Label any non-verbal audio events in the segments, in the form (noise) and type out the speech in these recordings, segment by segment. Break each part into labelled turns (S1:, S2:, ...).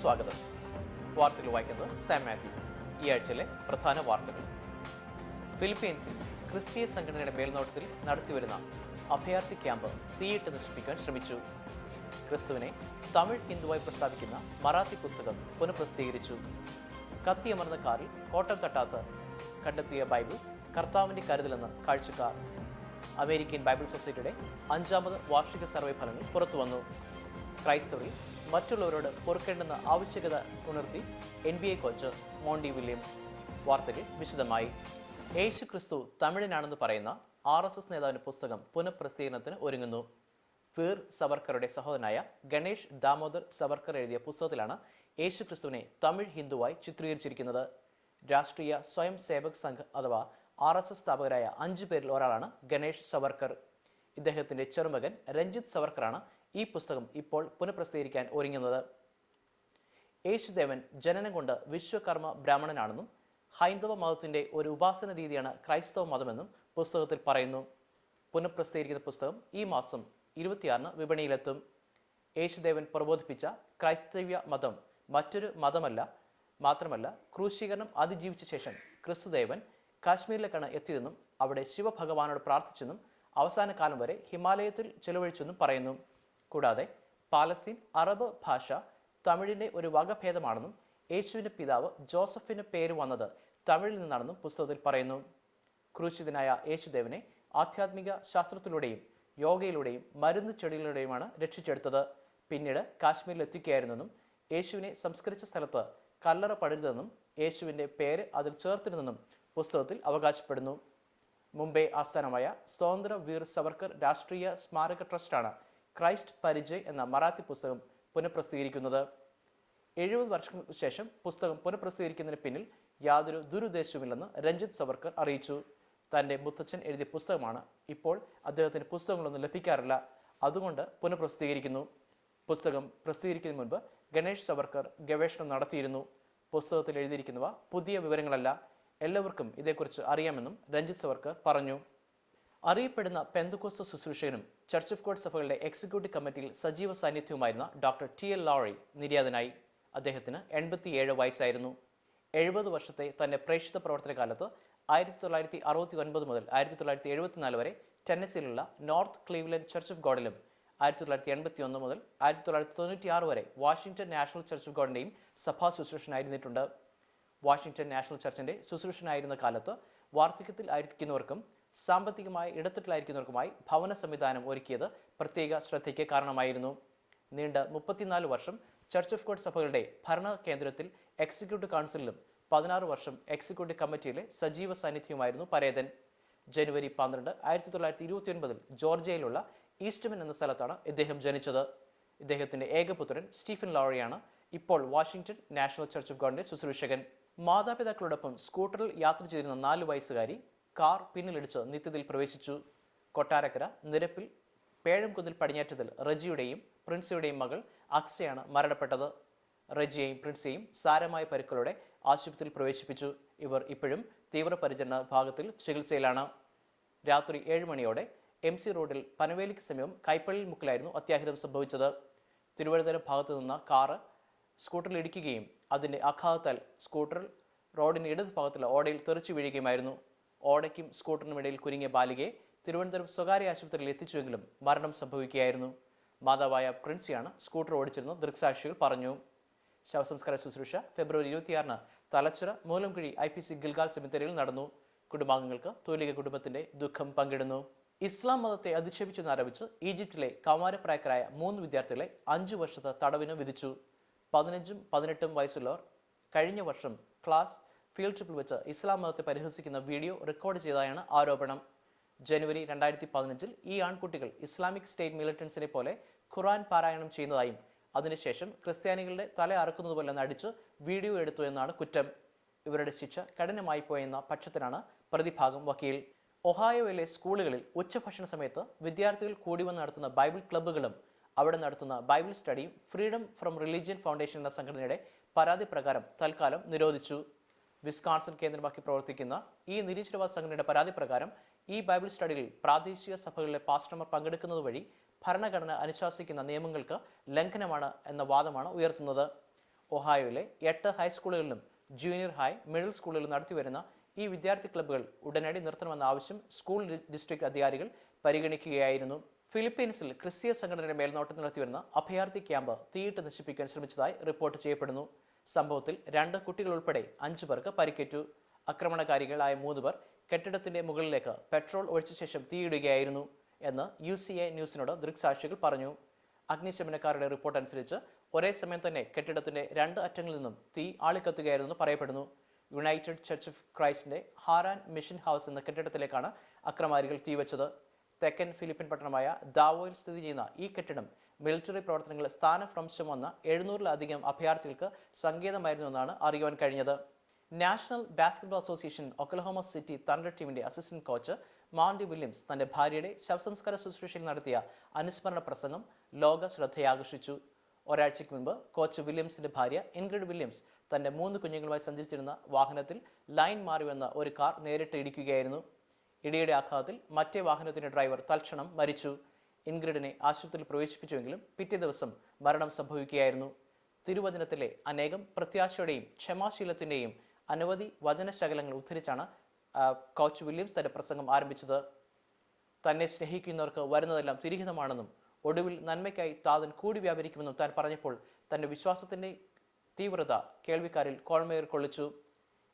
S1: സ്വാഗതം. വാർത്തകൾ വായിക്കുന്നത് സാം മാത്യു. ഈ ആഴ്ചയിലെ പ്രധാന വാർത്തകൾ. ഫിലിപ്പീൻസിൽ ക്രിസ്തീയ സംഘടനയുടെ മേൽനോട്ടത്തിൽ നടത്തിവരുന്ന അഭയാർത്ഥി ക്യാമ്പ് തീയിട്ട് നശിപ്പിക്കാൻ ശ്രമിച്ചു. ക്രിസ്തുവിനെ തമിഴ് ഹിന്ദുവായി പ്രസ്താവിക്കുന്ന മറാത്തി പുസ്തകം പുനഃപ്രസിദ്ധീകരിച്ചു. കത്തിയമർന്ന കാറിൽ കോട്ടം തട്ടാത്ത കണ്ടെത്തിയ ബൈബിൾ കർത്താവിന്റെ കരുതലെന്ന് കാഴ്ചക്കാർ. അമേരിക്കൻ ബൈബിൾ സൊസൈറ്റിയുടെ അഞ്ചാമത് വാർഷിക സർവേ ഫലങ്ങൾ പുറത്തുവന്നു. ക്രൈസ്തവരിൽ മറ്റുള്ളവരോട് പൊറുക്കേണ്ടെന്ന ആവശ്യകത ഉണർത്തി N B A coach Monty Williams വാർത്തകൾ വിശദമായി. യേശു ക്രിസ്തു തമിഴനാണെന്ന് പറയുന്ന ആർ എസ് എസ് നേതാവിന്റെ പുസ്തകം പുനഃപ്രസിദ്ധീകരണത്തിന് ഒരുങ്ങുന്നു. വീർ സവർക്കറുടെ സഹോദരനായ ഗണേഷ് ദാമോദർ സവർക്കർ എഴുതിയ പുസ്തകത്തിലാണ് യേശു ക്രിസ്തുവിനെ തമിഴ് ഹിന്ദുവായി ചിത്രീകരിച്ചിരിക്കുന്നത്. രാഷ്ട്രീയ സ്വയം സേവക് സംഘ് അഥവാ ആർ എസ് എസ് സ്ഥാപകരായ അഞ്ചു പേരിൽ ഒരാളാണ് ഗണേഷ് സവർക്കർ. ഇദ്ദേഹത്തിന്റെ ചെറുമകൻ രഞ്ജിത്ത് സവർക്കറാണ് ഈ പുസ്തകം ഇപ്പോൾ പുനഃപ്രസിദ്ധീകരിക്കാൻ ഒരുങ്ങുന്നത്. യേശുദേവൻ ജനനം കൊണ്ട് വിശ്വകർമ്മ ബ്രാഹ്മണനാണെന്നും ഹൈന്ദവ മതത്തിന്റെ ഒരു ഉപാസന രീതിയാണ് ക്രൈസ്തവ മതമെന്നും പുസ്തകത്തിൽ പറയുന്നു. പുനഃപ്രസിദ്ധീകരിക്കുന്ന പുസ്തകം ഈ മാസം ഇരുപത്തിയാറിന് വിപണിയിലെത്തും. യേശുദേവൻ പ്രബോധിപ്പിച്ച ക്രൈസ്തവ്യ മതം മറ്റൊരു മതമല്ല മാത്രമല്ല ക്രൂശീകരണം അതിജീവിച്ച ശേഷം ക്രിസ്തുദേവൻ കാശ്മീരിലേക്കാണ് എത്തിയതെന്നും അവിടെ ശിവഭഗവാനോട് പ്രാർത്ഥിച്ചെന്നും അവസാന കാലം വരെ ഹിമാലയത്തിൽ ചെലവഴിച്ചെന്നും പറയുന്നു. കൂടാതെ പാലസ്തീൻ അറബ് ഭാഷ തമിഴിന്റെ ഒരു വകഭേദമാണെന്നും യേശുവിന്റെ പിതാവ് ജോസഫിന് പേര് വന്നത് തമിഴിൽ നിന്നാണെന്നും പുസ്തകത്തിൽ പറയുന്നു. ക്രൂശിതനായ യേശുദേവനെ ആധ്യാത്മിക ശാസ്ത്രത്തിലൂടെയും യോഗയിലൂടെയും മരുന്ന് ചെടികളിലൂടെയുമാണ് രക്ഷിച്ചെടുത്തത്. പിന്നീട് കാശ്മീരിൽ എത്തിക്കുകയായിരുന്നെന്നും യേശുവിനെ സംസ്കരിച്ച സ്ഥലത്ത് കല്ലറ പടരുതെന്നും യേശുവിന്റെ പേര് അതിൽ ചേർത്തിരുന്നെന്നും പുസ്തകത്തിൽ അവകാശപ്പെടുന്നു. മുംബൈ ആസ്ഥാനമായ സ്വതന്ത്ര വീർ സവർക്കർ രാഷ്ട്രീയ സ്മാരക ട്രസ്റ്റാണ് ക്രൈസ്റ്റ് പരിചയ് എന്ന മറാത്തി പുസ്തകം പുനഃപ്രസിദ്ധീകരിക്കുന്നത്. എഴുപത് വർഷങ്ങൾക്ക് ശേഷം പുസ്തകം പുനഃപ്രസിദ്ധീകരിക്കുന്നതിന് പിന്നിൽ യാതൊരു ദുരുദ്ദേശവുമില്ലെന്ന് രഞ്ജിത്ത് സവർക്കർ അറിയിച്ചു. തന്റെ മുത്തച്ഛൻ എഴുതിയ പുസ്തകമാണ്. ഇപ്പോൾ അദ്ദേഹത്തിന് പുസ്തകങ്ങളൊന്നും ലഭിക്കാറില്ല. അതുകൊണ്ട് പുനഃപ്രസിദ്ധീകരിക്കുന്നു. പുസ്തകം പ്രസിദ്ധീകരിക്കുന്നതിന് മുൻപ് ഗണേഷ് സവർക്കർ ഗവേഷണം നടത്തിയിരുന്നു. പുസ്തകത്തിൽ എഴുതിയിരിക്കുന്നവ പുതിയ വിവരങ്ങളല്ല. എല്ലാവർക്കും ഇതേക്കുറിച്ച് അറിയാമെന്നും രഞ്ജിത്ത് സവർക്കർ പറഞ്ഞു. അറിയപ്പെടുന്ന പെന്തക്കോസ്ത ശുശ്രൂഷകനും ചർച്ച് ഓഫ് ഗോഡ് സഭകളുടെ എക്സിക്യൂട്ടീവ് കമ്മിറ്റിയിൽ സജീവ സാന്നിധ്യവുമായിരുന്ന ഡോക്ടർ ടി എൽ ലോറി നിര്യാതനായി. അദ്ദേഹത്തിന് എൺപത്തിയേഴ് വയസ്സായിരുന്നു. എഴുപത് വർഷത്തെ തന്റെ പ്രേക്ഷിത പ്രവർത്തന കാലത്ത് ആയിരത്തി തൊള്ളായിരത്തി അറുപത്തി ഒൻപത് മുതൽ ആയിരത്തി തൊള്ളായിരത്തി എഴുപത്തിനാല് വരെ ടെന്നസിലുള്ള നോർത്ത് ക്ലീവ്ലൻഡ് ചർച്ച് ഓഫ് ഗോഡിലും ആയിരത്തി തൊള്ളായിരത്തി എൺപത്തി ഒന്ന് മുതൽ ആയിരത്തി തൊള്ളായിരത്തി തൊണ്ണൂറ്റി ആറ് വരെ വാഷിംഗ്ടൺ നാഷണൽ ചർച്ച് ഓഫ് ഗോഡിന്റെയും സഭാ ശുശ്രൂഷനായിരുന്നിട്ടുണ്ട്. വാഷിംഗ്ടൺ നാഷണൽ ചർച്ചിന്റെ ശുശ്രൂഷനായിരുന്ന കാലത്ത് വാർദ്ധക്യത്തിൽ ആയിരിക്കുന്നവർക്കും സാമ്പത്തികമായി ഇടത്തിട്ടിലായിരിക്കുന്നവർക്കുമായി ഭവന സംവിധാനം ഒരുക്കിയത് പ്രത്യേക ശ്രദ്ധയ്ക്ക് കാരണമായിരുന്നു. നീണ്ട മുപ്പത്തിനാല് വർഷം ചർച്ച് ഓഫ് ഗോഡ് സഭകളുടെ ഭരണ കേന്ദ്രത്തിൽ എക്സിക്യൂട്ടീവ് കൗൺസിലിലും പതിനാറ് വർഷം എക്സിക്യൂട്ടീവ് കമ്മിറ്റിയിലെ സജീവ സാന്നിധ്യവുമായിരുന്നു പരേതൻ. ജനുവരി പന്ത്രണ്ട് ആയിരത്തി തൊള്ളായിരത്തി ഇരുപത്തി ഒൻപതിൽ ജോർജിയയിലുള്ള ഈസ്റ്റ്മൻ എന്ന സ്ഥലത്താണ് ഇദ്ദേഹം ജനിച്ചത്. ഇദ്ദേഹത്തിന്റെ ഏകപുത്രൻ സ്റ്റീഫൻ ലോറിയാണ് ഇപ്പോൾ വാഷിംഗ്ടൺ നാഷണൽ ചർച്ച് ഓഫ് ഗോഡിന്റെ ശുശ്രൂഷകൻ. മാതാപിതാക്കളോടൊപ്പം സ്കൂട്ടറിൽ യാത്ര ചെയ്തിരുന്ന നാല് വയസ്സുകാരി കാർ പിന്നിലിടിച്ച് നിത്യത്തിൽ പ്രവേശിച്ചു. കൊട്ടാരക്കര നിരപ്പിൽ പേഴംകുന്നിൽ പടിഞ്ഞാറ്റത്തിൽ റജിയുടെയും പ്രിൻസിയുടെയും മകൾ അക്സയാണ് മരണപ്പെട്ടത്. റജിയെയും പ്രിൻസിയെയും സാരമായ പരിക്കുകളോടെ ആശുപത്രിയിൽ പ്രവേശിപ്പിച്ചു. ഇവർ ഇപ്പോഴും തീവ്രപരിചരണ ഭാഗത്തിൽ ചികിത്സയിലാണ്. രാത്രി ഏഴ് മണിയോടെ എം സി റോഡിൽ പനവേലിക്ക് സമീപം കൈപ്പള്ളിൽ മുക്കിലായിരുന്നു അത്യാഹിതം സംഭവിച്ചത്. തിരുവനന്തപുരം ഭാഗത്തു നിന്ന കാറ് സ്കൂട്ടറിൽ ഇടിക്കുകയും അതിന്റെ ആഘാതത്താൽ സ്കൂട്ടർ റോഡിന് ഇടത് ഭാഗത്തുള്ള ഓടയിൽ തെറിച്ചു വീഴുകയുമായിരുന്നു. ഓടയ്ക്കും സ്കൂട്ടറിനും ഇടയിൽ കുരുങ്ങിയ ബാലികയെ തിരുവനന്തപുരം സ്വകാര്യ ആശുപത്രിയിൽ എത്തിച്ചുവെങ്കിലും മരണം സംഭവിക്കുകയായിരുന്നു. മാതാവായ പ്രിൻസിയാണ് സ്കൂട്ടർ ഓടിച്ചിരുന്ന ദൃക്സാക്ഷികൾ പറഞ്ഞു. ശവസംസ്കാര ശുശ്രൂഷ ഫെബ്രുവരി ഇരുപത്തിയാറിന് Thalachira Moolamkuzhi I P C Gilgal സെമിത്തേരിയിൽ നടന്നു. കുടുംബാംഗങ്ങൾക്ക് തൂലിക കുടുംബത്തിന്റെ ദുഃഖം പങ്കിടുന്നു. ഇസ്ലാം മതത്തെ അധിക്ഷേപിച്ചെന്നാരോപിച്ച് ഈജിപ്തിലെ കൗമാരപ്രായക്കരായ മൂന്ന് വിദ്യാർത്ഥികളെ അഞ്ചു വർഷത്തെ തടവിന് വിധിച്ചു. പതിനഞ്ചും പതിനെട്ടും വയസ്സുള്ളവർ കഴിഞ്ഞ വർഷം ക്ലാസ് ഫീൽഡ് ട്രിപ്പിൽ വെച്ച് ഇസ്ലാം മതത്തെ പരിഹസിക്കുന്ന വീഡിയോ റെക്കോർഡ് ചെയ്തതായാണ് ആരോപണം. ജനുവരി രണ്ടായിരത്തി പതിനഞ്ചിൽ ഈ ആൺകുട്ടികൾ ഇസ്ലാമിക് സ്റ്റേറ്റ് മിലിറ്റൻസിനെ പോലെ ഖുറാൻ പാരായണം ചെയ്യുന്നതായും അതിനുശേഷം ക്രിസ്ത്യാനികളുടെ തല അറക്കുന്നത് പോലെ നടിച്ച് വീഡിയോ എടുത്തു എന്നാണ് കുറ്റം. ഇവരുടെ ശിക്ഷ കഠിനമായി പോയെന്ന പക്ഷത്തിനാണ് പ്രതിഭാഗം വക്കീൽ. ഒഹായോയിലെ സ്കൂളുകളിൽ ഉച്ചഭക്ഷണ സമയത്ത് വിദ്യാർത്ഥികൾ കൂടി വന്ന് നടത്തുന്ന ബൈബിൾ ക്ലബ്ബുകളും അവിടെ നടത്തുന്ന ബൈബിൾ സ്റ്റഡിയും ഫ്രീഡം ഫ്രം റിലീജിയൻ ഫൗണ്ടേഷൻ എന്ന സംഘടനയുടെ പരാതി പ്രകാരം തൽക്കാലം നിരോധിച്ചു. വിസ്കാൺസൺ കേന്ദ്രമാക്കി പ്രവർത്തിക്കുന്ന ഈ നിരീശ്വരവാദ സംഘടനയുടെ പരാതി പ്രകാരം ഈ ബൈബിൾ സ്റ്റഡിയിൽ പ്രാദേശിക സഭകളിലെ പാസ്റ്റർമാർ പങ്കെടുക്കുന്നത് വഴി ഭരണഘടന അനുശാസിക്കുന്ന നിയമങ്ങൾക്ക് ലംഘനമാണ് എന്ന വാദമാണ് ഉയർത്തുന്നത്. ഒഹായോയിലെ എട്ട് ഹൈസ്കൂളുകളിലും ജൂനിയർ ഹൈ മിഡിൽ സ്കൂളുകളിലും നടത്തിവരുന്ന ഈ വിദ്യാർത്ഥി ക്ലബ്ബുകൾ ഉടനടി നിർത്തണമെന്ന ആവശ്യം സ്കൂൾ ഡിസ്ട്രിക്ട് അധികാരികൾ പരിഗണിക്കുകയായിരുന്നു. ഫിലിപ്പീൻസിൽ ക്രിസ്തീയ സംഘടനയുടെ മേൽനോട്ടം നടത്തിവരുന്ന അഭയാർത്ഥി ക്യാമ്പ് തീയിട്ട് നശിപ്പിക്കാൻ ശ്രമിച്ചതായി റിപ്പോർട്ട് ചെയ്യപ്പെടുന്നു. സംഭവത്തിൽ രണ്ട് കുട്ടികൾ ഉൾപ്പെടെ അഞ്ചു പേർക്ക് പരിക്കേറ്റു. ആക്രമണകാരികളായ മൂന്ന് പേർ കെട്ടിടത്തിന്റെ മുകളിലേക്ക് പെട്രോൾ ഒഴിച്ച ശേഷം തീയിടുകയായിരുന്നു എന്ന് യു സി എ ന്യൂസിനോട് ദൃക്സാക്ഷികൾ പറഞ്ഞു. അഗ്നിശമനക്കാരുടെ റിപ്പോർട്ട് അനുസരിച്ച് ഒരേ സമയം തന്നെ കെട്ടിടത്തിന്റെ രണ്ട് അറ്റങ്ങളിൽ നിന്നും തീ ആളിക്കത്തുകയായിരുന്നു പറയപ്പെടുന്നു. യുണൈറ്റഡ് ചർച്ച് ഓഫ് ക്രൈസ്റ്റിന്റെ ഹാരാൻ മിഷൻ ഹൗസ് എന്ന കെട്ടിടത്തിലേക്കാണ് അക്രമാരികൾ തീവച്ചത്. തെക്കൻ ഫിലിപ്പിൻ പട്ടണമായ ദാവോയിൽ സ്ഥിതി ചെയ്യുന്ന ഈ കെട്ടിടം മിലിറ്ററി പ്രവർത്തനങ്ങളിൽ സ്ഥാനഭ്രംശം വന്ന എഴുന്നൂറിലധികം അഭയാർത്ഥികൾക്ക് സങ്കേതമായിരുന്നു എന്നാണ് അറിയുവാൻ കഴിഞ്ഞത്. National basketball association Oklahoma city Thunder ടീമിന്റെ അസിസ്റ്റന്റ് കോച്ച് മാണ്ടി വില്യംസ് തന്റെ ഭാര്യയുടെ ശവസംസ്കാര ശുശ്രൂഷയിൽ നടത്തിയ അനുസ്മരണ പ്രസംഗം ലോക ശ്രദ്ധയാകർഷിച്ചു. ഒരാഴ്ചയ്ക്ക് മുൻപ് കോച്ച് വില്യംസിന്റെ ഭാര്യ ഇൻഗ്രിഡ് വില്യംസ് തന്റെ മൂന്ന് കുഞ്ഞുങ്ങളുമായി സഞ്ചരിച്ചിരുന്ന വാഹനത്തിൽ ലൈൻ മാറിവന്ന ഒരു കാർ നേരിട്ട് ഇടിക്കുകയായിരുന്നു. ഇടിയുടെ ആഘാതത്തിൽ മറ്റേ വാഹനത്തിന്റെ ഡ്രൈവർ തൽക്ഷണം മരിച്ചു. ഇൻഗ്രിഡിനെ ആശുപത്രിയിൽ പ്രവേശിപ്പിച്ചുവെങ്കിലും പിറ്റേ ദിവസം മരണം സംഭവിക്കുകയായിരുന്നു. തിരുവചനത്തിലെ അനേകം പ്രത്യാശയുടെയും ക്ഷമാശീലത്തിന്റെയും അനവധി വചനശകലങ്ങൾ ഉദ്ധരിച്ചാണ് കോച്ച് വില്യംസ് തന്റെ പ്രസംഗം ആരംഭിച്ചത്. തന്നെ സ്നേഹിക്കുന്നവർക്ക് വരുന്നതെല്ലാം തിരിഹിതമാണെന്നും ഒടുവിൽ നന്മയ്ക്കായി താതൻ കൂടി വ്യാപരിക്കുമെന്നും താൻ പറഞ്ഞപ്പോൾ തന്റെ വിശ്വാസത്തിന്റെ തീവ്രത കേൾവിക്കാരിൽ കോൾമേർ കൊള്ളിച്ചു.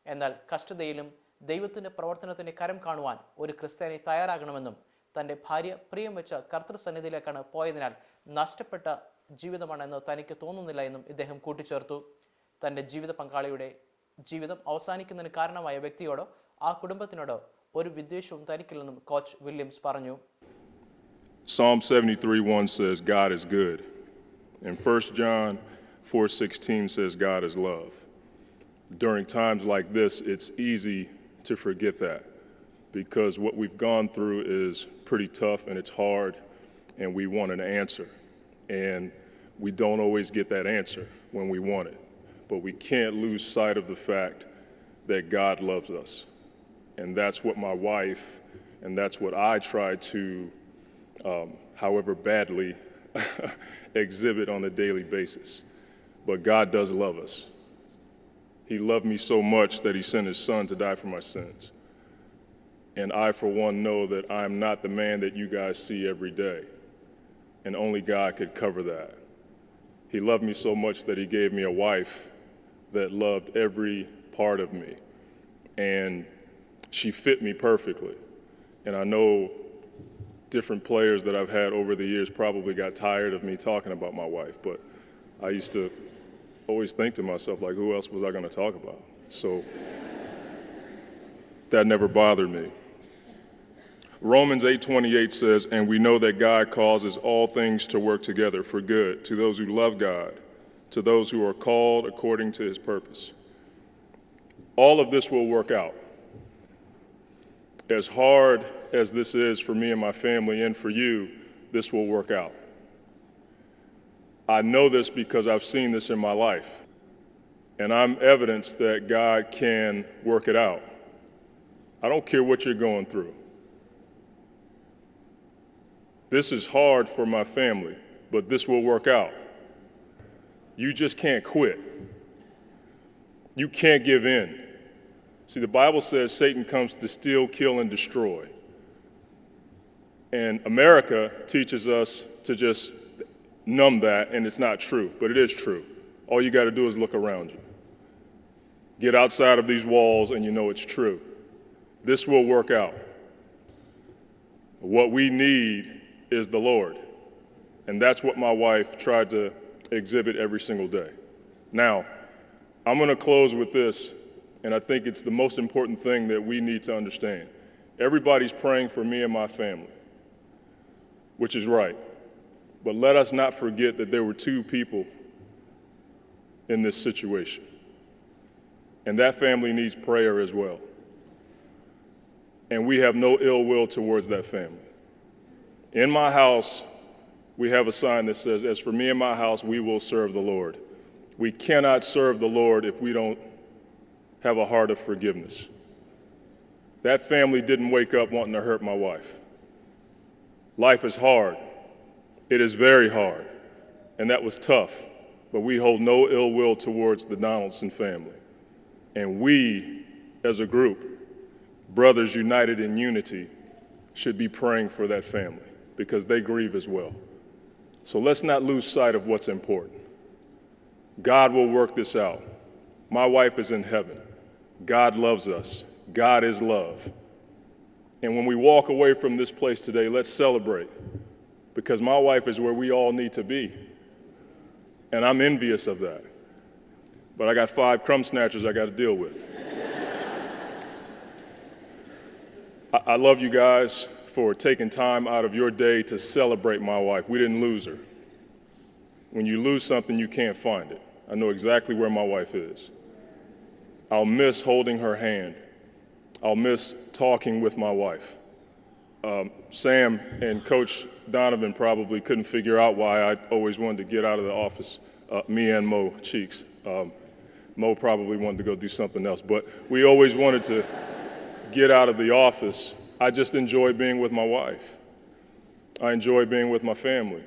S1: എന്നാൽ കഷ്ടതയിലും ദൈവത്തിന്റെ പ്രവർത്തനത്തിന്റെ കരം കാണുവാൻ ഒരു ക്രിസ്ത്യാനി തയ്യാറാകണമെന്നും തന്റെ ഭാര്യ പ്രിയം വെച്ച കർത്തൃസന്നിധിയിലേക്കാണ് പോയതിനാൽ നഷ്ടപ്പെട്ട ജീവിതമാണെന്ന് തനിക്ക് തോന്നുന്നില്ല എന്നും ഇദ്ദേഹം കൂട്ടിച്ചേർത്തു തന്റെ ജീവിത പങ്കാളിയുടെ ജീവിതം അവസാനിക്കുന്നതിന് കാരണമായ വ്യക്തിയോടോ ആ കുടുംബത്തിനോടോ ഒരു വിദ്വേഷവും തനിക്കില്ലെന്നും കോച്ച് വില്യംസ് പറഞ്ഞു
S2: Psalm 73 1 says, God is good. And 1 John 4:16 says, God is love. During times like this, it's easy to forget that because what we've gone through is pretty tough and it's hard, and we want an answer. And we don't always get that answer when we want it. But we can't lose sight of the fact that God loves us. And that's what my wife and that's what I try to um, however badly, (laughs) exhibit on a daily basis. But God does love us. He loved me so much that He sent His Son to die for my sins. And I, for one, know that I'm not the man that you guys see every day. And only God could cover that. He loved me so much that He gave me a wife that loved every part of me. And she fit me perfectly. And I know different players that I've had over the years probably got tired of me talking about my wife, but I used to always think to myself, like, who else was I going to talk about? So that never bothered me. Romans 8:28 says, "And we know that God causes all things to work together for good to those who love God, to those who are called according to his purpose." All of this will work out as hard as this is for me and my family and for you, this will work out. I know this because I've seen this in my life, and I'm evidence that God can work it out. I don't care what you're going through. This is hard for my family, but this will work out. You just can't quit. You can't give in. See, the Bible says Satan comes to steal, kill, and destroy. And America teaches us to just numb that, and it's not true, but it is true. All you got to do is look around you. Get outside of these walls, and you know it's true. This will work out. What we need is the Lord. And that's what my wife tried to exhibit every single day. Now, I'm going to close with this, and I think it's the most important thing that we need to understand. Everybody's praying for me and my family, which is right. But let us not forget that there were two people in this situation. And that family needs prayer as well. And we have no ill will towards that family. In my house, we have a sign that says, As for me and my house, we will serve the Lord. We cannot serve the Lord if we don't have a heart of forgiveness. That family didn't wake up wanting to hurt my wife. Life is hard. It is very hard. And that was tough. but we hold no ill will towards the Donaldson family. And we, as a group, brothers united in unity, should be praying for that family because they grieve as well. So let's not lose sight of what's important. God will work this out. My wife is in heaven. God loves us. God is love. And when we walk away from this place today, let's celebrate because my wife is where we all need to be. And I'm envious of that. But I got five crumb snatchers I got to deal with. (laughs) I, I love you guys for taking time out of your day to celebrate my wife. We didn't lose her. When you lose something, you can't find it. I know exactly where my wife is. I'll miss holding her hand. I'll miss talking with my wife. Um, Sam and Coach Donovan probably couldn't figure out why I always wanted to get out of the office, uh, me and Mo Cheeks. Um, Mo probably wanted to go do something else, but we always wanted to get out of the office. I just enjoy being with my wife. I enjoy being with my family.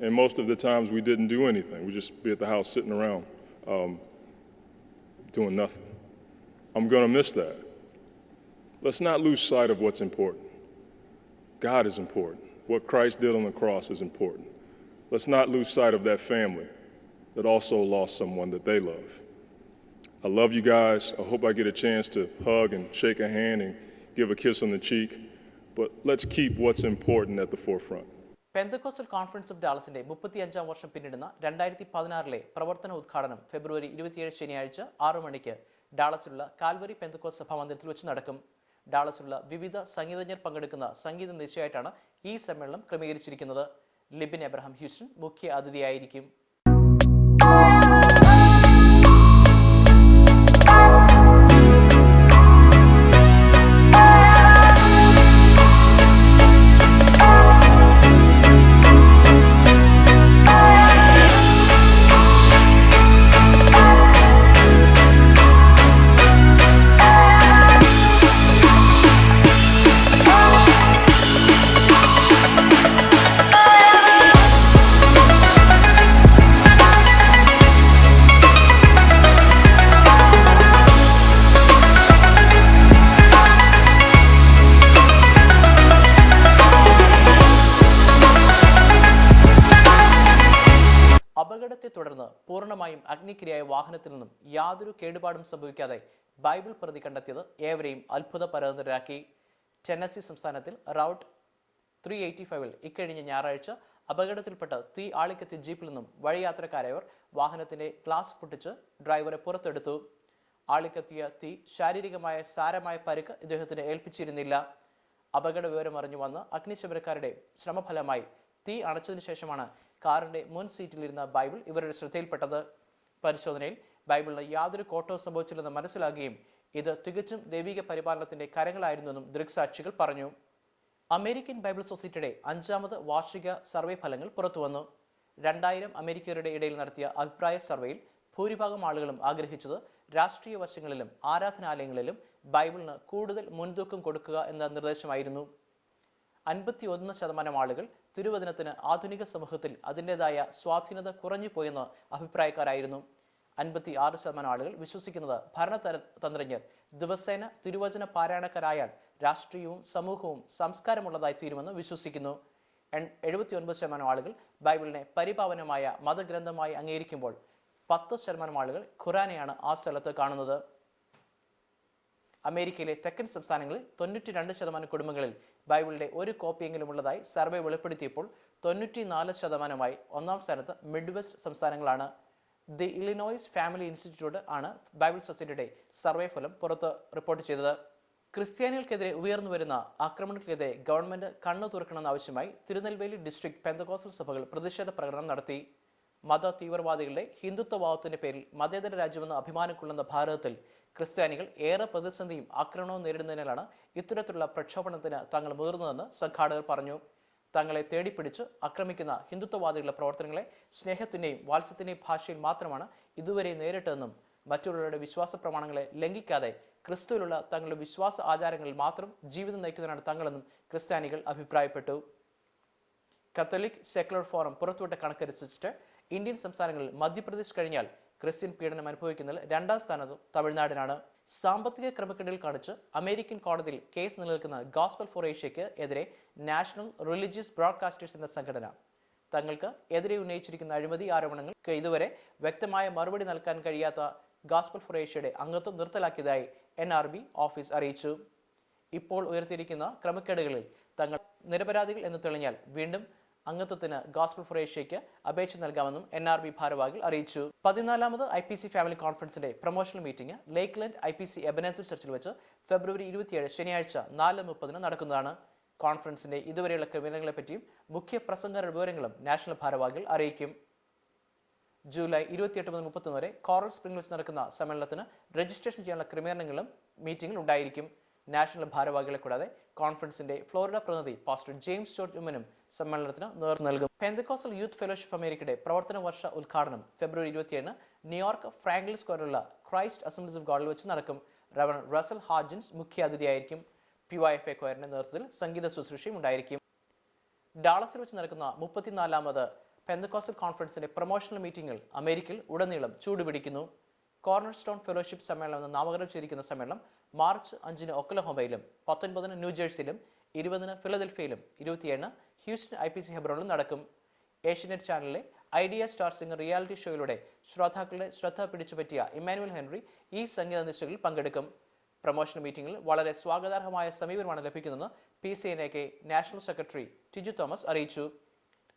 S2: And most of the times we didn't do anything. We just be at the house sitting around um, doing nothing. I'm going to miss that. Let's not lose sight of what's important. God is important. What Christ did on the cross is important. Let's not lose sight of that family that also lost someone that they love. I love you guys. I hope I get a chance to hug and shake a hand and give a kiss on the cheek. But let's keep what's important at the forefront.
S1: Pentecostal conference of ഡാളസിന്റെ മുപ്പത്തിയഞ്ചാം വർഷം പിന്നിടുന്ന രണ്ടായിരത്തി പതിനാറിലെ പ്രവർത്തന ഉദ്ഘാടനം ഫെബ്രുവരി ഇരുപത്തിയേഴ് ശനിയാഴ്ച ആറു മണിക്ക് ഡാളസിലുള്ള കാൽവറി പെന്തക്കോസ് സഭാമന്ദിരത്തിൽ വെച്ച് നടക്കും ഡാളസിലുള്ള വിവിധ സംഗീതജ്ഞർ പങ്കെടുക്കുന്ന സംഗീത നിശ്ചയമായിട്ടാണ് ഈ സമ്മേളനം ക്രമീകരിച്ചിരിക്കുന്നത് ലിബിൻ എബ്രഹാം ഹ്യൂസ്റ്റൺ മുഖ്യ അതിഥിയായിരിക്കും വാഹനത്തിൽ നിന്നും യാതൊരു കേടുപാടും സംഭവിക്കാതെ ബൈബിൾ പ്രതി കണ്ടെത്തിയത് ഏവരെയും അത്ഭുത പരതരാക്കി സംസ്ഥാനത്തിൽ റൗട്ട് ത്രീ എയ്റ്റി ഫൈവിൽ ഇക്കഴിഞ്ഞ ഞായറാഴ്ച അപകടത്തിൽപ്പെട്ട തീ ആളിക്കത്തിയ ജീപ്പിൽ നിന്നും വഴിയാത്രക്കാരായവർ വാഹനത്തിന്റെ ഗ്ലാസ് പൊട്ടിച്ച് ഡ്രൈവറെ പുറത്തെടുത്തു. ആളിക്കത്തിയ തീ ശാരീരികമായ സാരമായ പരുക്ക് ഇദ്ദേഹത്തിന് ഏൽപ്പിച്ചിരുന്നില്ല. അപകട വിവരം അറിഞ്ഞു വന്ന് അഗ്നിശമനക്കാരുടെ ശ്രമഫലമായി തീ അണച്ചതിനു ശേഷമാണ് കാറിന്റെ മുൻ സീറ്റിലിരുന്ന ബൈബിൾ ഇവരുടെ ശ്രദ്ധയിൽപ്പെട്ടത്. പരിശോധനയിൽ ബൈബിളിന് യാതൊരു കോട്ടവും സംഭവിച്ചില്ലെന്ന് മനസ്സിലാകുകയും ഇത് തികച്ചും ദൈവിക പരിപാലനത്തിന്റെ കരങ്ങളായിരുന്നുവെന്നും ദൃക്സാക്ഷികൾ പറഞ്ഞു. അമേരിക്കൻ ബൈബിൾ സൊസൈറ്റിയുടെ അഞ്ചാമത് വാർഷിക സർവേ ഫലങ്ങൾ പുറത്തുവന്നു. രണ്ടായിരം അമേരിക്കരുടെ ഇടയിൽ നടത്തിയ അഭിപ്രായ സർവേയിൽ ഭൂരിഭാഗം ആളുകളും ആഗ്രഹിച്ചത് രാഷ്ട്രീയ വശങ്ങളിലും ആരാധനാലയങ്ങളിലും ബൈബിളിന് കൂടുതൽ മുൻതൂക്കം കൊടുക്കുക എന്ന നിർദ്ദേശമായിരുന്നു. അൻപത്തി ഒന്ന് ശതമാനം ആളുകൾ തിരുവചനത്തിന് ആധുനിക സമൂഹത്തിൽ അതിന്റെതായ സ്വാധീനത കുറഞ്ഞു പോയെന്ന് അഭിപ്രായക്കാരായിരുന്നു. അൻപത്തി ആറ് ശതമാനം ആളുകൾ വിശ്വസിക്കുന്നത് ഭരണതന്ത്രജ്ഞർ ദിവസേന തിരുവചന പാരായണക്കാരായാൽ രാഷ്ട്രീയവും സമൂഹവും സംസ്കാരമുള്ളതായി തീരുമെന്ന് വിശ്വസിക്കുന്നു. എഴുപത്തി ഒൻപത് ശതമാനം ആളുകൾ ബൈബിളിനെ പരിപാവനമായ മതഗ്രന്ഥമായി അംഗീകരിക്കുമ്പോൾ പത്ത് ശതമാനം ആളുകൾ ഖുറാനെയാണ് ആ സ്ഥലത്ത് കാണുന്നത്. അമേരിക്കയിലെ തെക്കൻ സംസ്ഥാനങ്ങളിൽ തൊണ്ണൂറ്റി രണ്ട് ശതമാനം കുടുംബങ്ങളിൽ ബൈബിളിന്റെ ഒരു കോപ്പിയെങ്കിലും ഉള്ളതായി സർവേ വെളിപ്പെടുത്തിയപ്പോൾ തൊണ്ണൂറ്റി നാല് ശതമാനമായി ഒന്നാം സ്ഥാനത്ത് മിഡ് വെസ്റ്റ് സംസ്ഥാനങ്ങളാണ്. ദി ഇലിനോയ്സ് ഫാമിലി ഇൻസ്റ്റിറ്റ്യൂട്ട് ആണ് ബൈബിൾ സൊസൈറ്റിയുടെ സർവേ ഫലം പുറത്ത് റിപ്പോർട്ട് ചെയ്തത്. ക്രിസ്ത്യാനികൾക്കെതിരെ ഉയർന്നു വരുന്ന ആക്രമണങ്ങൾക്കെതിരെ ഗവൺമെന്റ് കണ്ണു തുറക്കണമെന്ന ആവശ്യമായി തിരുനെൽവേലി ഡിസ്ട്രിക്ട് പെന്തകോസൽ സഭകൾ പ്രതിഷേധ പ്രകടനം നടത്തി. മത തീവ്രവാദികളുടെ ഹിന്ദുത്വഭാവത്തിന്റെ പേരിൽ മതേതര രാജ്യമെന്ന് അഭിമാനം കൊള്ളുന്ന ഭാരതത്തിൽ ക്രിസ്ത്യാനികൾ ഏറെ പ്രതിസന്ധിയും ആക്രമണവും നേരിടുന്നതിനാലാണ് ഇത്തരത്തിലുള്ള പ്രക്ഷോഭണത്തിന് തങ്ങൾ മുതിർന്നതെന്ന് സംഘാടകർ പറഞ്ഞു. തങ്ങളെ തേടിപ്പിടിച്ച് ആക്രമിക്കുന്ന ഹിന്ദുത്വവാദികളുടെ പ്രവർത്തനങ്ങളെ സ്നേഹത്തിന്റെയും വാത്സ്യത്തിന്റെയും ഭാഷയിൽ മാത്രമാണ് ഇതുവരെ നേരിട്ടതെന്നും മറ്റുള്ളവരുടെ വിശ്വാസ പ്രമാണങ്ങളെ ലംഘിക്കാതെ ക്രിസ്തുവിലുള്ള തങ്ങളുടെ വിശ്വാസ ആചാരങ്ങളിൽ മാത്രം ജീവിതം നയിക്കുന്നതിനാണ് തങ്ങളെന്നും ക്രിസ്ത്യാനികൾ അഭിപ്രായപ്പെട്ടു. കത്തോലിക് സെക്കുലർ ഫോറം പുറത്തുവിട്ട കണക്കനുസരിച്ചിട്ട് ഇന്ത്യൻ സംസ്ഥാനങ്ങളിൽ മധ്യപ്രദേശ് കഴിഞ്ഞാൽ ക്രിസ്ത്യൻ പീഡനം അനുഭവിക്കുന്നതിൽ രണ്ടാം സ്ഥാനത്തും തമിഴ്നാടിനാണ്. സാമ്പത്തിക ക്രമക്കേടിൽ കാണിച്ച് അമേരിക്കൻ കോടതിയിൽ കേസ് നിലനിൽക്കുന്ന ഗോസ്ബൽ ഫോർ ഏഷ്യയ്ക്ക് എതിരെ നാഷണൽ റിലീജിയസ് ബ്രോഡ്കാസ്റ്റേഴ്സ് എന്ന സംഘടന. തങ്ങൾക്ക് എതിരെ ഉന്നയിച്ചിരിക്കുന്ന അഴിമതി ആരോപണങ്ങൾക്ക് ഇതുവരെ വ്യക്തമായ മറുപടി നൽകാൻ കഴിയാത്ത ഗാസ്പൽ ഫോർ ഏഷ്യയുടെ അംഗത്വം നിർത്തലാക്കിയതായി എൻ ആർ ബി ഓഫീസ് അറിയിച്ചു. ഇപ്പോൾ ഉയർത്തിയിരിക്കുന്ന ക്രമക്കേടുകളിൽ തങ്ങൾ നിരപരാധികൾ എന്ന് തെളിഞ്ഞാൽ വീണ്ടും അംഗത്വത്തിന് ഗോസ്ബൽ ഫോർ ഏഷ്യയ്ക്ക് അപേക്ഷ നൽകാമെന്നും എൻ ആർ ബി ഭാരവാഹികൾ അറിയിച്ചു. പതിനാലാമത് I P C family കോൺഫറൻസിന്റെ promotional meeting Lakeland I P C Ebenezer ചർച്ചിൽ വെച്ച് ഫെബ്രുവരി ഇരുപത്തിയേഴ് ശനിയാഴ്ച നാല് മുപ്പതിന് നടക്കുന്നതാണ്. കോൺഫറൻസിന്റെ ഇതുവരെയുള്ള ക്രമീകരണങ്ങളെപ്പറ്റിയും മുഖ്യ പ്രസംഗ വിവരങ്ങളും നാഷണൽ ഭാരവാഹികൾ അറിയിക്കും. ജൂലൈ ഇരുപത്തിയെട്ട് മുതൽ മുപ്പത്തൊന്ന് വരെ കോറൽ സ്പ്രിംഗിൽ വെച്ച് നടക്കുന്ന സമ്മേളനത്തിന് രജിസ്ട്രേഷൻ ചെയ്യാനുള്ള ക്രമീകരണങ്ങളും മീറ്റിംഗിൽ ഉണ്ടായിരിക്കും. നാഷണൽ ഭാരവാഹികളെ കൂടാതെ കോൺഫറൻസിന്റെ ഫ്ലോറിഡ പ്രതിനിധി പാസ്റ്റർ ജെയിംസ് ജോർജ് ഉമ്മനും സമ്മേളനത്തിന് നേതൃത്വം നൽകും. പെന്തക്കോസ്റ്റൽ യൂത്ത് ഫെലോഷിപ്പ് അമേരിക്കയുടെ പ്രവർത്തന വർഷ ഉദ്ഘാടനം ഫെബ്രുവരി ഇരുപത്തിയേഴിന് ന്യൂയോർക്ക് ഫ്രാങ്ക്ലിൻ സ്ക്വയറിലുള്ള ക്രൈസ്റ്റ് അസംബ്ലീസ് ഓഫ് ഗോഡിൽ വെച്ച് നടക്കും. റവൺ റസൽ ഹാജിൻസ് മുഖ്യ അതിഥിയായിരിക്കും പി വൈ എഫ് എ കോയറിന്റെ നേതൃത്വത്തിൽ സംഗീത ശുശ്രൂഷയും ഉണ്ടായിരിക്കും. ഡാളസിൽ വെച്ച് നടക്കുന്ന മുപ്പത്തിനാലാമത് പെന്തക്കോസ്റ്റൽ കോൺഫറൻസിന്റെ പ്രൊമോഷണൽ മീറ്റിംഗിൽ അമേരിക്കയിൽ ഉടനീളം ചൂടുപിടിക്കുന്നു. കോർണർ സ്റ്റോൺ ഫെലോഷിപ്പ് സമ്മേളനം എന്ന് നാമകരണം ചെയ്തിരിക്കുന്ന സമ്മേളനം മാർച്ച് അഞ്ചിന് ഒക്കലഹോമയിലും പത്തൊൻപതിന് ന്യൂജേഴ്സിയിലും ഇരുപതിന് ഫിലദൽഫിയയിലും ഇരുപത്തിയേഴിന് ഹ്യൂസ്റ്റൺ ഐ പി സി ഹെബ്രോണിലും നടക്കും. ഏഷ്യനെറ്റ് ചാനലിലെ ഐഡിയ സ്റ്റാർ സിംഗർ റിയാലിറ്റി ഷോയിലൂടെ ശ്രോതാക്കളുടെ ശ്രദ്ധ പിടിച്ചുപറ്റിയ ഇമ്മാനുവൽ ഹെൻറി ഈ സംഗീത നിശകളിൽ പങ്കെടുക്കും. പ്രൊമോഷൻ മീറ്റിംഗിൽ വളരെ സ്വാഗതാർഹമായ സമീപനമാണ് ലഭിക്കുന്നതെന്ന് P C N A K national secretary Tiju Thomas അറിയിച്ചു.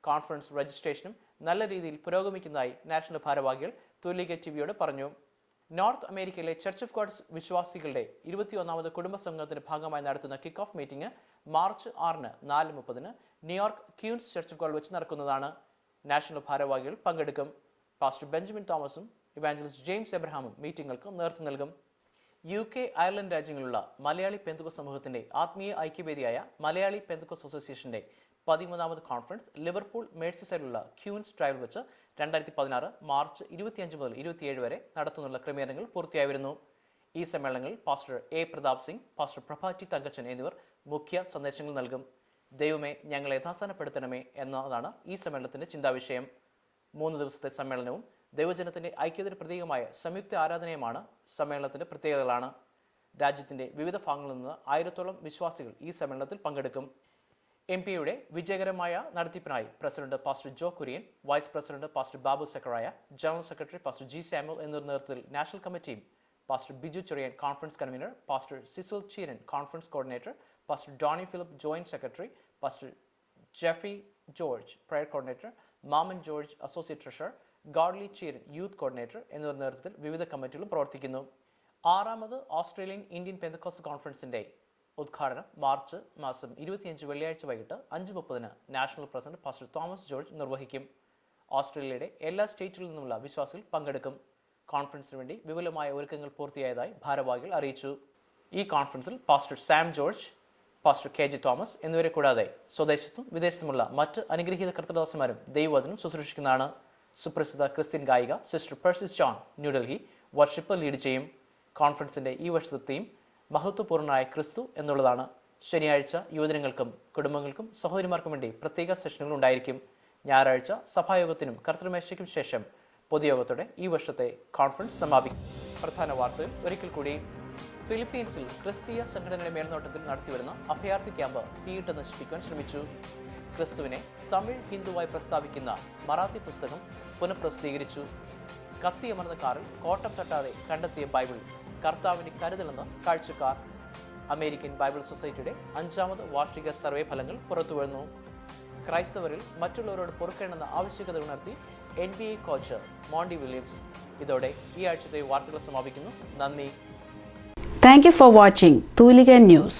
S1: കോൺഫറൻസ് രജിസ്ട്രേഷനും നല്ല രീതിയിൽ പുരോഗമിക്കുന്നതായി നാഷണൽ ഭാരവാഹികൾ തുല്ലിക ടിവിയോട് പറഞ്ഞു. നോർത്ത് അമേരിക്കയിലെ ചർച്ച് ഓഫ് ഗോഡ്സ് വിശ്വാസികളുടെ ഇരുപത്തിയൊന്നാമത് കുടുംബ സംഘത്തിന്റെ ഭാഗമായി നടത്തുന്ന കിക്ക് ഓഫ് മീറ്റിംഗ് മാർച്ച് ആറിന് നാല് മുപ്പതിന് New York Queens church of God വെച്ച് നടക്കുന്നതാണ്. നാഷണൽ ഭാരവാഹികൾ പങ്കെടുക്കും. പാസ്റ്റർ ബെഞ്ചമിൻ തോമസും ഇവാഞ്ചലിസ്റ്റ് ജെയിംസ് എബ്രഹാമും മീറ്റിംഗുകൾക്ക് നേതൃത്വം നൽകും. യു കെ അയർലൻഡ് രാജ്യങ്ങളിലുള്ള മലയാളി പെന്തുക്കോസ് സമൂഹത്തിന്റെ ആത്മീയ ഐക്യവേദിയായ മലയാളി പെന്തുക്കോസ് അസോസിയേഷന്റെ പതിമൂന്നാമത് കോൺഫറൻസ് ലിവർപൂൾ മേഴ്സിസൈഡിലുള്ള ക്യൂൻസ് ട്രയൽ വെച്ച് രണ്ടായിരത്തി പതിനാറ് മാർച്ച് ഇരുപത്തിയഞ്ച് മുതൽ ഇരുപത്തിയേഴ് വരെ നടത്തുന്നുള്ള ക്രമീകരണങ്ങൾ പൂർത്തിയായി വരുന്നു ഈ സമ്മേളനങ്ങളിൽ pastor A Pratap Singh pastor Prabhati Thankachan എന്നിവർ മുഖ്യ സന്ദേശങ്ങൾ നൽകും. ദൈവമേ ഞങ്ങളെ യഥാസ്ഥാനപ്പെടുത്തണമേ എന്നതാണ് ഈ സമ്മേളനത്തിന്റെ ചിന്താവിഷയം. മൂന്ന് ദിവസത്തെ സമ്മേളനവും ദൈവജനത്തിന്റെ ഐക്യത്തിന് പ്രതീകമായ സംയുക്ത ആരാധനയുമാണ് സമ്മേളനത്തിന്റെ പ്രത്യേകതകളാണ്. രാജ്യത്തിന്റെ വിവിധ ഭാഗങ്ങളിൽ നിന്ന് ആയിരത്തോളം വിശ്വാസികൾ ഈ സമ്മേളനത്തിൽ പങ്കെടുക്കും. എം പിയുടെ വിജയകരമായ നടത്തിപ്പിനായി president pastor Joe Kurian vice president pastor Babu സെക്രയ general secretary pastor G Samuel എന്നിവർ നേതൃത്വത്തിൽ നാഷണൽ കമ്മിറ്റിയും pastor Biju Cherian conference convener pastor Cecil Cheeran conference coordinator pastor Donny Philip joint secretary pastor Jeffy George prayer coordinator Mammen George associate treasurer Godly Cheeran youth coordinator എന്നിവർ നേതൃത്വത്തിൽ വിവിധ കമ്മിറ്റികളും പ്രവർത്തിക്കുന്നു. ആറാമത് Australian Indian പെന്തക്കോസ് കോൺഫറൻസിന്റെ ഉദ്ഘാടനം March മാസം ഇരുപത്തിയഞ്ച് വെള്ളിയാഴ്ച വൈകിട്ട് അഞ്ച് മുപ്പതിന് national president pastor Thomas George നിർവഹിക്കും. ഓസ്ട്രേലിയയുടെ എല്ലാ സ്റ്റേറ്റുകളിൽ നിന്നുമുള്ള വിശ്വാസികൾ പങ്കെടുക്കും. കോൺഫറൻസിന് വേണ്ടി വിപുലമായ ഒരുക്കങ്ങൾ പൂർത്തിയായതായി ഭാരവാഹികൾ അറിയിച്ചു. ഈ കോൺഫറൻസിൽ pastor Sam George pastor K G Thomas എന്നിവരെ കൂടാതെ സ്വദേശത്തും വിദേശത്തുമുള്ള മറ്റ് അനുഗ്രഹീത കർത്തദാസന്മാരും ദൈവവചനം ശുശ്രൂഷിക്കുന്നതാണ്. സുപ്രസിദ്ധ ക്രിസ്ത്യൻ ഗായിക sister Persis John New Delhi worship lead ചെയ്യും. കോൺഫറൻസിന്റെ ഈ വർഷത്തെ തീം മഹത്വപൂർണനായ ക്രിസ്തു എന്നുള്ളതാണ് ശനിയാഴ്ച യുവജനങ്ങൾക്കും കുടുംബങ്ങൾക്കും സഹോദരിമാർക്കും വേണ്ടി പ്രത്യേക സെഷനുകൾ ഉണ്ടായിരിക്കും. ഞായറാഴ്ച സഭായോഗത്തിനും കർത്തൃമേശയ്ക്കും ശേഷം പൊതുയോഗത്തോടെ ഈ വർഷത്തെ കോൺഫറൻസ് സമാപിക്കും. പ്രധാന വാർത്തകൾ ഒരിക്കൽ കൂടി. ഫിലിപ്പീൻസിൽ ക്രിസ്തീയ സംഘടനയുടെ മേൽനോട്ടത്തിൽ നടത്തിവരുന്ന അഭയാർത്ഥി ക്യാമ്പ് തീയിട്ട് നശിപ്പിക്കാൻ ശ്രമിച്ചു. ക്രിസ്തുവിനെ തമിഴ് ഹിന്ദുവായി പ്രസ്താവിക്കുന്ന മറാത്തി പുസ്തകം പുനഃപ്രസിദ്ധീകരിച്ചു. കത്തിയമർന്ന കാറിൽ കോട്ടം തട്ടാതെ കണ്ടെത്തിയ ബൈബിൾ കർത്താവിന്റെ കരുതലെന്ന് കാഴ്ചക്കാർ അമേരിക്കൻ ബൈബിൾ സൊസൈറ്റിയുടെ അഞ്ചാമത് വാർഷിക സർവേ ഫലങ്ങൾ പുറത്തുവരുന്നു. ക്രൈസ്തവരിൽ മറ്റുള്ളവരോട് പൊറുക്കേണ്ടെന്ന ആവശ്യകത ഉണർത്തി N B A coach Monty Williams ഇതോടെ ഈ ആഴ്ചത്തെ വാർത്തകൾ സമാപിക്കുന്നു. നന്ദി.
S3: Thank you for watching Thoolika News.